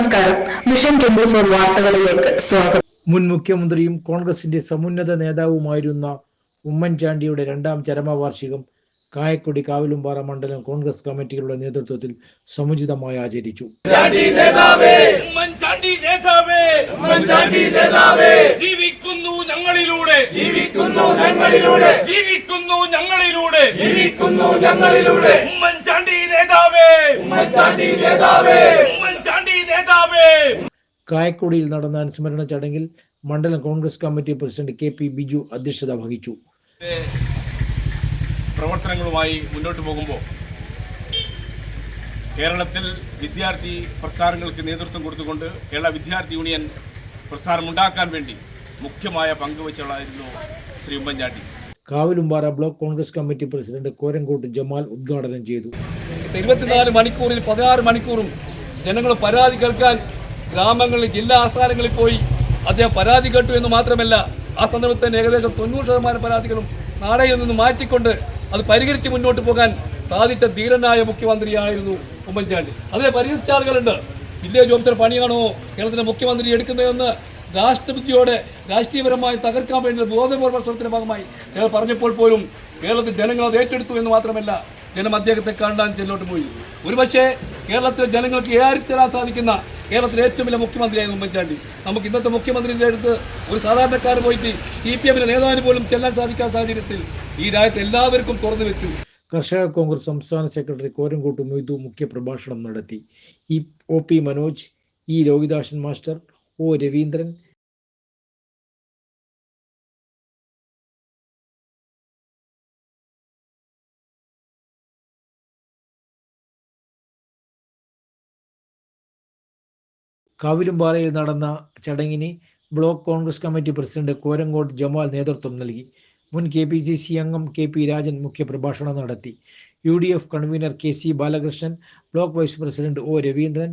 നമസ്കാരം. Mission twenty four വാർത്തകളിലേക്ക് സ്വാഗതം. മുൻ മുഖ്യമന്ത്രിയും കോൺഗ്രസിന്റെ സമുന്നത നേതാവുമായിരുന്ന ഉമ്മൻചാണ്ടിയുടെ രണ്ടാം ചരമവാർഷികം കായക്കൊടി കാവിലുംപാറ മണ്ഡലം കോൺഗ്രസ് കമ്മിറ്റികളുടെ നേതൃത്വത്തിൽ സമുചിതമായി ആചരിച്ചു. ഉമ്മൻചാണ്ടി നേതാവേ! ഉമ്മൻചാണ്ടി നേതാവേ! ജീവിക്കുന്നു ഞങ്ങളിലൂടെ! ജീവിക്കുന്നു ഞങ്ങളിലൂടെ! ജീവിക്കുന്നു ഞങ്ങളിലൂടെ! ജീവിക്കുന്നു ഞങ്ങളിലൂടെ! ഉമ്മൻചാണ്ടി നേതാവേ! ഉമ്മൻചാണ്ടി നേതാവേ! കായക്കൊടിയിൽ നടന്ന അനുസ്മരണ ചടങ്ങിൽ മണ്ഡലം Congress committee president K P Biju അധ്യക്ഷത വഹിച്ചു. പ്രവർത്തനങ്ങളുമായി മുന്നോട്ട് പോകുമ്പോൾ കേരളത്തിൽ വിദ്യാർത്ഥി പ്രസ്ഥാനങ്ങൾക്ക് നേതൃത്വം കൊടുത്തുകൊണ്ട് കേരള വിദ്യാർത്ഥി യൂണിയൻ പ്രസ്ഥാനം ഉണ്ടാക്കാൻ വേണ്ടി മുഖ്യമായ പങ്ക് വച്ചുള്ളായിരുന്നു Shri Oommen Chandy. Kavilumpara block Congress committee president Korangottu Jamal ഉദ്ഘാടനം ചെയ്തു. ഇരുപത്തിനാല് മണിക്കൂറിൽ പതിനാറ് മണിക്കൂറും ജനങ്ങൾ പരാതി കേൾക്കാൻ ഗ്രാമങ്ങളിൽ ജില്ലാ ആസ്ഥാനങ്ങളിൽ പോയി അദ്ദേഹം പരാതി കേട്ടു എന്ന് മാത്രമല്ല ആ സന്ദർഭത്തിൽ തന്നെ ഏകദേശം തൊണ്ണൂറ് ശതമാനം പരാതികളും നാടയിൽ നിന്ന് മാറ്റിക്കൊണ്ട് അത് പരിഹരിച്ച് മുന്നോട്ട് പോകാൻ സാധിച്ച ധീരനായ മുഖ്യമന്ത്രിയായിരുന്നു ഉമ്മൻചാണ്ടി അതിനെ പരിഹരിച്ച ആളുകളുണ്ട്. വില്ലേജ് ഓഫീസർ പണിയാണോ കേരളത്തിലെ മുഖ്യമന്ത്രി എടുക്കുന്നതെന്ന് രാഷ്ട്രപതിയോടെ രാഷ്ട്രീയപരമായി തകർക്കാൻ വേണ്ടി ബോധപൂർവ ശ്രമത്തിന്റെ ഭാഗമായി. ചിലർ പറഞ്ഞപ്പോൾ പോലും കേരളത്തിൽ ജനങ്ങൾ അത് ഏറ്റെടുത്തു എന്ന് മാത്രമല്ല ജനം അദ്ദേഹത്തെ കാണാൻ ചെല്ലോട്ട് പോയി. ഒരുപക്ഷെ കേരളത്തിലെ ജനങ്ങൾക്ക് ഏറിത്തരാൻ സാധിക്കുന്ന കേരളത്തിലെ ഏറ്റവും വലിയ മുഖ്യമന്ത്രിയായിരുന്നു ഉമ്മൻചാണ്ടി. നമുക്ക് ഇന്നത്തെ മുഖ്യമന്ത്രിയുടെ അടുത്ത് ഒരു സാധാരണക്കാരൻ പോയിട്ട് സി പി എമ്മിന്റെ നേതാവിന് പോലും ചെല്ലാൻ സാധിക്കാൻ സാഹചര്യത്തിൽ ഈ രാജ്യത്ത് എല്ലാവർക്കും തുറന്നു വെച്ചു. കർഷക കോൺഗ്രസ് സംസ്ഥാന സെക്രട്ടറി കോരങ്കോട്ട് മൊയ്തു മുഖ്യപ്രഭാഷണം നടത്തി. E O P Manoj E Rohidasan master O Raveendran കാവിലുംപാറയിൽ നടന്ന ചടങ്ങിന് block Congress committee president Korangod Jamal നേതൃത്വം നൽകി. മുൻ കെ പി സി സി അംഗം കെ പി രാജൻ മുഖ്യപ്രഭാഷണം നടത്തി. U D F convener K C Balakrishnan block vice president O Raveendran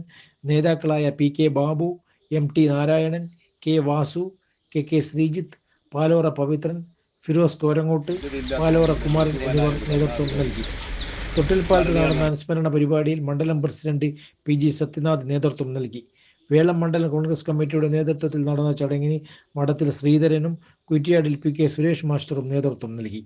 നേതാക്കളായ P K Babu M T Narayanan K Vasu K K Sreejith Palora Pavithran Firoz Korangot Palora Kumaran എന്നിവർ നേതൃത്വം നൽകി. തൊട്ടിൽപ്പാലത്ത് നടന്ന അനുസ്മരണ പരിപാടിയിൽ മണ്ഡലം പ്രസിഡന്റ് പി ജി സത്യനാഥ് നേതൃത്വം നൽകി. വേളം മണ്ഡലം കോൺഗ്രസ് കമ്മിറ്റിയുടെ നേതൃത്വത്തിൽ നടന്ന ചടങ്ങിന് മഠത്തിൽ ശ്രീധരനും കുറ്റിയാടിൽ പി കെ സുരേഷ് മാസ്റ്ററും നേതൃത്വം നൽകി.